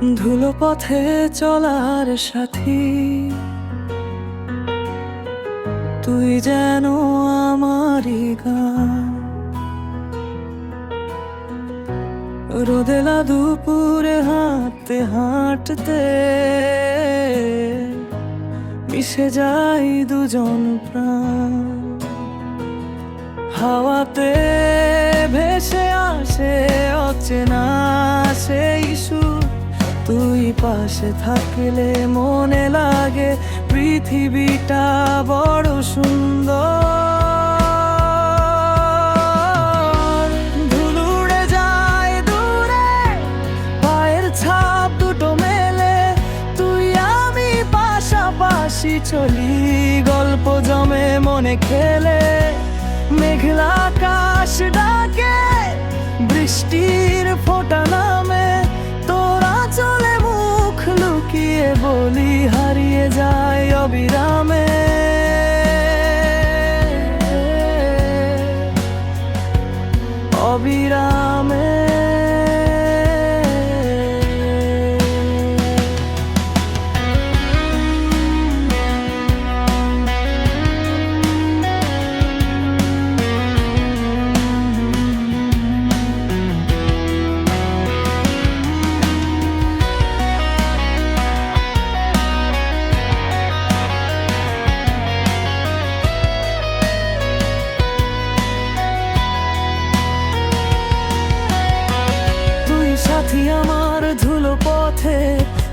ধুলো পথে চলার সাথী। তুই যেন আমারই গান। রোদেলা দুপুরে হাঁটতে হাঁটতে মিশে যাই দুজন প্রাণ। হাওয়াতে ভেসে আসে অচেনা পাশে থাকলে মনে লাগে পৃথিবীটা বড় সুন্দর। ধুলুড়ে যায় দূরে, পায়ের ছাপ দুটো মেলে। তুই আমি পাশাপাশি চলি, গল্প জমে মনে খেলে। মেঘলা আকাশ ডাকে বৃষ্টির বলি হারিয়ে যায় অবিরামে।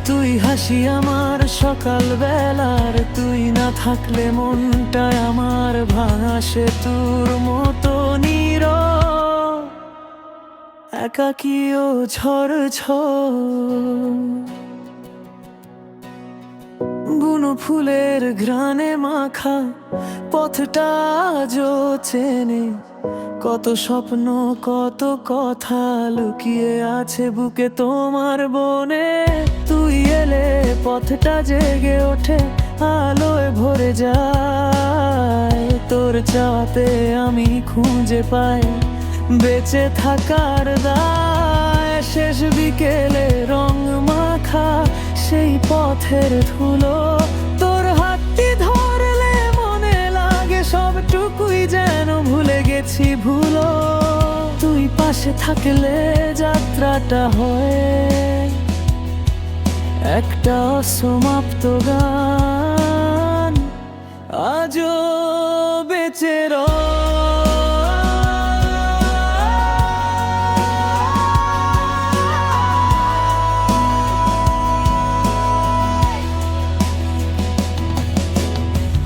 তুই হাসি আমার সকাল বেলার তুই না থাকলে মনটা আমার ভাঙাসে তোর মতো নির একাকী ও ঝড় বুনো ফুলের ঘ্রাণে মাখা পথটা আজও চেনে, কত স্বপ্ন, কত কথা লুকিয়ে আছে বুকে তোমার বনে। পথটা জেগে ওঠে, আলোয় ভরে যায়। তোর চাতে আমি খুঁজে পাই, বেঁচে থাকার দায়। শেষ বিকেলে রং মাখা সেই পথের ধুলো। তোর হাতটি ধরলে মনে লাগে সবটুকুই যেন ভুলে গেছি, ভুলো। তুই পাশে থাকলে যাত্রাটা হয়। একটা সমাপ্ত গান আজও বেঁচে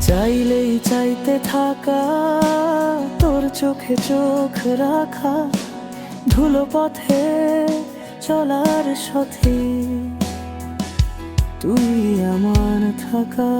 চাইলেই চাইতে থাকা, তোর চোখে চোখ রাখা, ধুলো পথে চলার সাথে। তুই আমার থাকা